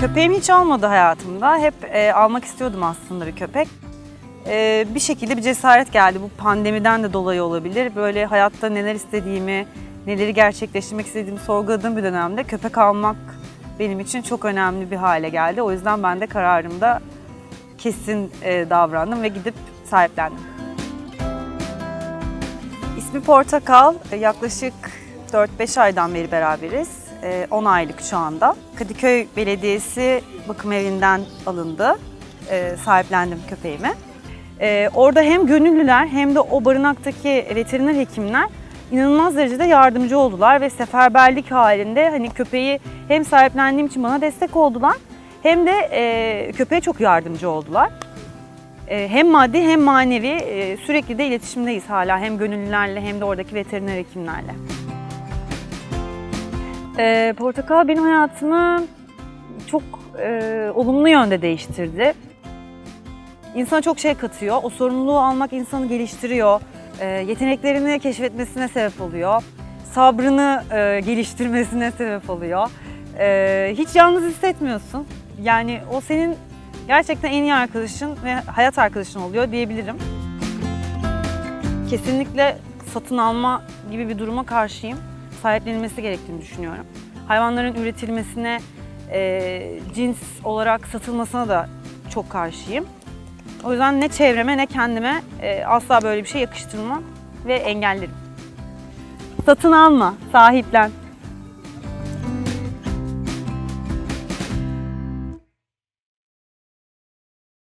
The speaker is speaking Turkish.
Köpeğim hiç olmadı hayatımda. Hep e, almak istiyordum aslında bir köpek. E, bir şekilde bir cesaret geldi. Bu pandemiden de dolayı olabilir. Böyle hayatta neler istediğimi, neleri gerçekleştirmek istediğimi sorguladığım bir dönemde köpek almak benim için çok önemli bir hale geldi. O yüzden ben de kararımda kesin e, davrandım ve gidip sahiplendim. İsmi Portakal. E, Yaklaşık 4-5 aydan beri beraberiz. E, 10 aylık şu anda. Kadıköy Belediyesi bakım evinden alındı. E, Sahiplendim köpeğimi. E, Orada hem gönüllüler hem de o barınaktaki veteriner hekimler inanılmaz derecede yardımcı oldular ve seferberlik halinde hani köpeği hem sahiplendiğim için bana destek oldular hem de e, köpeğe çok yardımcı oldular. E, hem maddi hem manevi e, sürekli de iletişimdeyiz hala hem gönüllülerle hem de oradaki veteriner hekimlerle. E, Portakal benim hayatımı çok e, olumlu yönde değiştirdi. İnsana çok şey katıyor. O sorumluluğu almak insanı geliştiriyor. E, yeteneklerini keşfetmesine sebep oluyor. Sabrını e, geliştirmesine sebep oluyor. E, hiç yalnız hissetmiyorsun. Yani o senin gerçekten en iyi arkadaşın ve hayat arkadaşın oluyor diyebilirim. Kesinlikle satın alma gibi bir duruma karşıyım. Sahiplenilmesi gerektiğini düşünüyorum. Hayvanların üretilmesine, e, cins olarak satılmasına da çok karşıyım. O yüzden ne çevreme ne kendime e, asla böyle bir şey yakıştırmam ve engellerim. Satın alma, sahiplen.